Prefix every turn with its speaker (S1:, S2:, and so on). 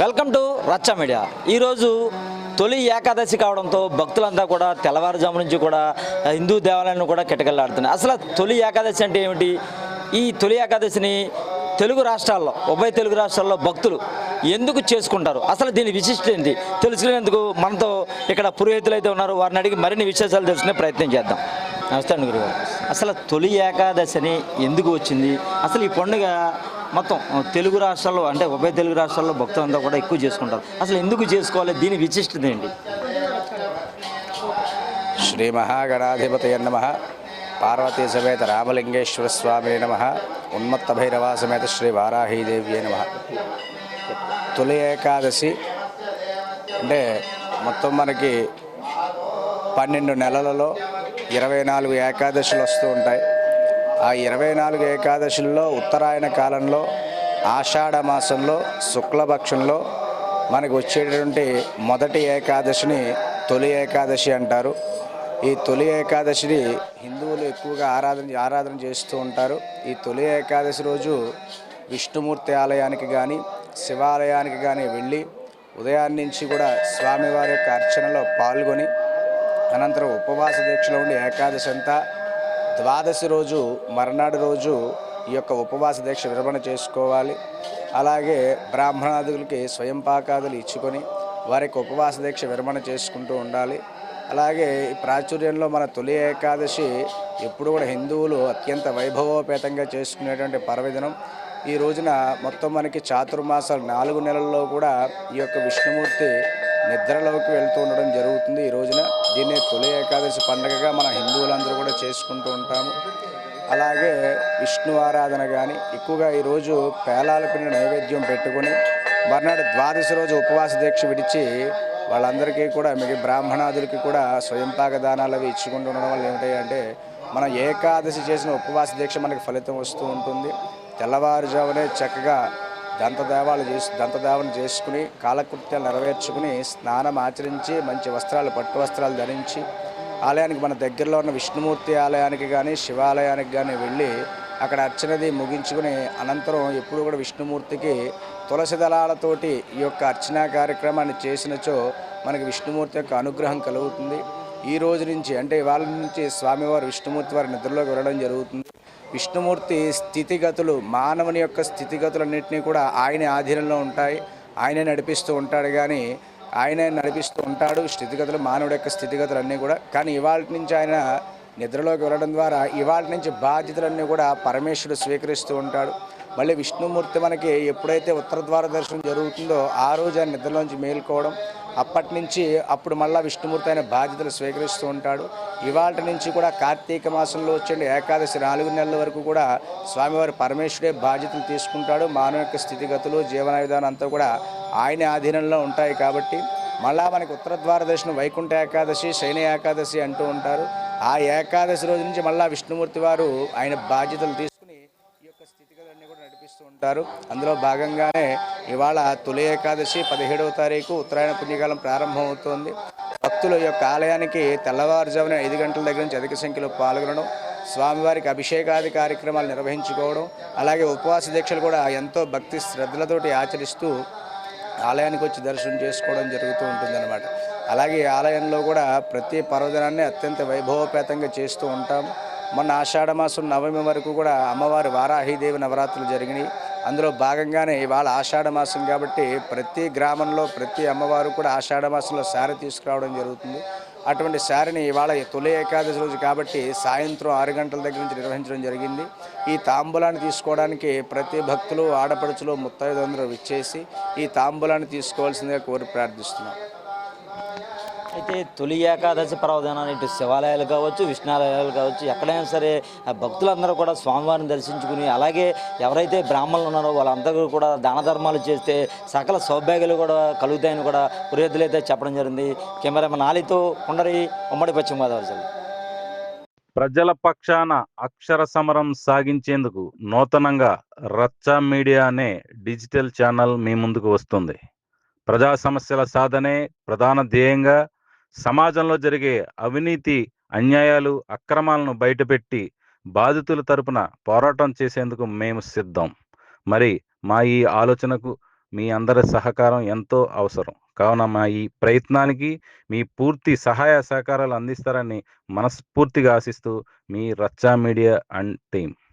S1: Welcome to రచ్చ media. ఈరోజు తొలి ఏకాదశి కావడంతో భక్తులంతా కూడా తెల్లవారుజాము నుంచి కూడా హిందూ దేవాలయాలను కూడా కిటకలాడుతున్నాయి. అసలు తొలి ఏకాదశి అంటే ఏమిటి? ఈ తొలి ఏకాదశిని తెలుగు రాష్ట్రాల్లో ఉభయ తెలుగు రాష్ట్రాల్లో భక్తులు ఎందుకు చేసుకుంటారు? అసలు దీని విశిష్టత ఏంటి? తెలుసుకునేందుకు మనతో ఇక్కడ పురోహితులు అయితే ఉన్నారు. వారిని అడిగి మరిన్ని విశేషాలు తెలుసుకునే ప్రయత్నం చేద్దాం. నమస్తే అండి గురుగారు. అసలు తొలి ఏకాదశిని ఎందుకు వచ్చింది? అసలు ఈ పండుగ మొత్తం తెలుగు రాష్ట్రాల్లో అంటే ఉభయ తెలుగు రాష్ట్రాల్లో భక్తులంతా కూడా ఎక్కువ చేసుకుంటారు. అసలు ఎందుకు చేసుకోవాలి? దీని విశిష్టత ఏంటి?
S2: శ్రీ మహాగణాధిపతయ నమ. పార్వతీ సమేత రామలింగేశ్వర స్వామి నమ. ఉన్మత్త భైరవ సమేత శ్రీ వారాహీదేవి నమ. తొలి ఏకాదశి అంటే మొత్తం మనకి పన్నెండు నెలలలో ఇరవై నాలుగు ఏకాదశులు వస్తూ ఉంటాయి. ఆ ఇరవై నాలుగు ఏకాదశుల్లో ఉత్తరాయణ కాలంలో ఆషాఢ మాసంలో శుక్లపక్షంలో మనకు వచ్చేటటువంటి మొదటి ఏకాదశిని తొలి ఏకాదశి అంటారు. ఈ తొలి ఏకాదశిని హిందువులు ఎక్కువగా ఆరాధన ఆరాధన చేస్తూ ఉంటారు. ఈ తొలి ఏకాదశి రోజు విష్ణుమూర్తి ఆలయానికి కానీ శివాలయానికి కానీ వెళ్ళి ఉదయాన్నే నుంచి కూడా స్వామివారి యొక్క అర్చనలో పాల్గొని అనంతరం ఉపవాస దీక్షలో ఉండి ఏకాదశి అంతా ద్వాదశి రోజు మర్నాడు రోజు ఈ యొక్క ఉపవాస దీక్ష విరమణ చేసుకోవాలి. అలాగే బ్రాహ్మణాదులకి స్వయం పాకాదులు ఇచ్చుకొని వారికి ఉపవాస దీక్ష విరమణ చేసుకుంటూ ఉండాలి. అలాగే ఈ ప్రాచుర్యంలో మన తొలి ఏకాదశి ఎప్పుడు కూడా హిందువులు అత్యంత వైభవోపేతంగా చేసుకునేటువంటి పర్వదినం. ఈ రోజున మొత్తం మనకి చాతుర్మాసాలు నాలుగు నెలల్లో కూడా ఈ యొక్క విష్ణుమూర్తి నిద్రలోకి వెళ్తూ ఉండడం జరుగుతుంది. ఈ రోజున దీన్ని తొలి ఏకాదశి పండుగగా మన హిందువులందరూ కూడా చేసుకుంటూ ఉంటాము. అలాగే విష్ణు ఆరాధన కానీ ఎక్కువగా ఈరోజు పేలాల పిండి నైవేద్యం పెట్టుకొని మర్నాడు ద్వాదశి రోజు ఉపవాస దీక్ష విడిచి వాళ్ళందరికీ కూడా మిగ బ్రాహ్మణాదులకి కూడా స్వయంపాక దానాలు అవి ఇచ్చుకుంటూ ఉండడం వల్ల ఏమిటంటే మనం ఏకాదశి చేసిన ఉపవాస దీక్ష మనకి ఫలితం వస్తూ ఉంటుంది. తెల్లవారుజామునే చక్కగా దంతదేవాలు చేసి దంతదేవన చేసుకుని కాలకృత్యాలు నెరవేర్చుకుని స్నానం ఆచరించి మంచి వస్త్రాలు పట్టు వస్త్రాలు ధరించి ఆలయానికి మన దగ్గరలో ఉన్న విష్ణుమూర్తి ఆలయానికి కానీ శివాలయానికి కానీ వెళ్ళి అక్కడ అర్చనది ముగించుకుని అనంతరం ఎప్పుడు కూడా విష్ణుమూర్తికి తులసి దళాలతోటి ఈ యొక్క అర్చనా కార్యక్రమాన్ని చేసినచో మనకి విష్ణుమూర్తి యొక్క అనుగ్రహం కలుగుతుంది. ఈ రోజు నుంచి అంటే ఇవాళ నుంచి స్వామివారు విష్ణుమూర్తి వారి నిద్రలోకి వెళ్ళడం జరుగుతుంది. విష్ణుమూర్తి స్థితిగతులు మానవుని యొక్క స్థితిగతులన్నింటినీ కూడా ఆయన ఆధీనంలో ఉంటాయి. ఆయనే నడిపిస్తూ ఉంటాడు కానీ ఆయనే నడిపిస్తూ ఉంటాడు స్థితిగతులు మానవుడి యొక్క స్థితిగతులు అన్నీ కూడా. కానీ ఇవాళ నుంచి ఆయన నిద్రలోకి వెళ్ళడం ద్వారా ఇవాళ నుంచి బాధ్యతలన్నీ కూడా పరమేశ్వరుడు స్వీకరిస్తూ ఉంటాడు. మళ్ళీ విష్ణుమూర్తి మనకి ఎప్పుడైతే ఉత్తర ద్వార దర్శనం జరుగుతుందో ఆ రోజు ఆయన నిద్రలోంచి మేల్కోవడం అప్పటి నుంచి అప్పుడు మళ్ళీ విష్ణుమూర్తి ఆయన బాధ్యతలు స్వీకరిస్తూ ఉంటాడు. ఇవాళ నుంచి కూడా కార్తీక మాసంలో వచ్చే ఏకాదశి నాలుగు నెలల వరకు కూడా స్వామివారి పరమేశ్వరుడే బాధ్యతలు తీసుకుంటాడు. మానవ యొక్క స్థితిగతులు జీవన విధానం అంతా కూడా ఆయన ఆధీనంలో ఉంటాయి కాబట్టి మళ్ళా మనకి ఉత్తర ద్వార దర్శనం వైకుంఠ ఏకాదశి శైన ఏకాదశి అంటూ ఉంటారు. ఆ ఏకాదశి రోజు నుంచి మళ్ళా విష్ణుమూర్తి వారు ఆయన బాధ్యతలు తీసుకుని నిర్వహిస్తూ ఉంటారు. అందులో భాగంగానే ఇవాళ తొలి ఏకాదశి పదిహేడవ తారీఖు ఉత్తరాయణ పుణ్యకాలం ప్రారంభమవుతోంది. భక్తులు భక్తుల యొక్క ఆలయానికి తెల్లవారుజామున ఐదు గంటల దగ్గర నుంచి అధిక సంఖ్యలో పాల్గొనడం స్వామివారికి అభిషేకాది కార్యక్రమాలు నిర్వహించుకోవడం అలాగే ఉపవాస దీక్షలు కూడా ఎంతో భక్తి శ్రద్ధలతోటి ఆచరిస్తూ ఆలయానికి వచ్చి దర్శనం చేసుకోవడం జరుగుతూ ఉంటుందన్నమాట. అలాగే ఆలయంలో కూడా ప్రతి పర్వదినాన్ని అత్యంత వైభవోపేతంగా చేస్తూ ఉంటాం. మొన్న ఆషాఢ మాసం నవమి వరకు కూడా అమ్మవారి వారాహీదేవి నవరాత్రులు జరిగినాయి. అందులో భాగంగానే ఇవాళ ఆషాఢ మాసం కాబట్టి ప్రతి గ్రామంలో ప్రతి అమ్మవారు కూడా ఆషాఢ మాసంలో శారీ తీసుకురావడం జరుగుతుంది. అటువంటి శారీని ఇవాళ తొలి ఏకాదశి రోజు కాబట్టి సాయంత్రం ఆరు గంటల దగ్గర నుంచి నిర్వహించడం జరిగింది. ఈ తాంబూలాన్ని తీసుకోవడానికి ప్రతి భక్తులు ఆడపడుచులు ముత్తైదందరూ విచ్చేసి ఈ తాంబూలాన్ని తీసుకోవాల్సిందిగా కోరి ప్రార్థిస్తున్నాం.
S1: అయితే తొలి ఏకాదశి పర్వదినాన్ని ఇటు శివాలయాలు కావచ్చు విష్ణాలయాలు కావచ్చు ఎక్కడైనా సరే భక్తులందరూ కూడా స్వామివారిని దర్శించుకుని అలాగే ఎవరైతే బ్రాహ్మణులు ఉన్నారో వాళ్ళందరూ కూడా దాన ధర్మాలు చేస్తే సకల సౌభాగ్యాలు కూడా కలుగుతాయని కూడా పురోహితులు అయితే చెప్పడం జరిగింది. కెమెరామెన్ ఆలితో ఉండరి ఉమ్మడి పశ్చిమ గోదావరి జిల్లా.
S3: ప్రజల పక్షాన అక్షర సమరం సాగించేందుకు నూతనంగా రచ్చ మీడియా అనే డిజిటల్ ఛానల్ మీ ముందుకు వస్తుంది. ప్రజా సమస్యల సాధనే ప్రధాన ధ్యేయంగా సమాజంలో జరిగే అవినీతి అన్యాయాలు అక్రమాలను బయటపెట్టి బాధితుల తరపున పోరాటం చేసేందుకు మేము సిద్ధం. మరి మా ఈ ఆలోచనకు మీ అందరి సహకారం ఎంతో అవసరం. కావున మా ఈ ప్రయత్నానికి మీ పూర్తి సహాయ సహకారాలు అందిస్తారని మనస్ఫూర్తిగా ఆశిస్తూ మీ రచ్చా మీడియా అండ్ టీం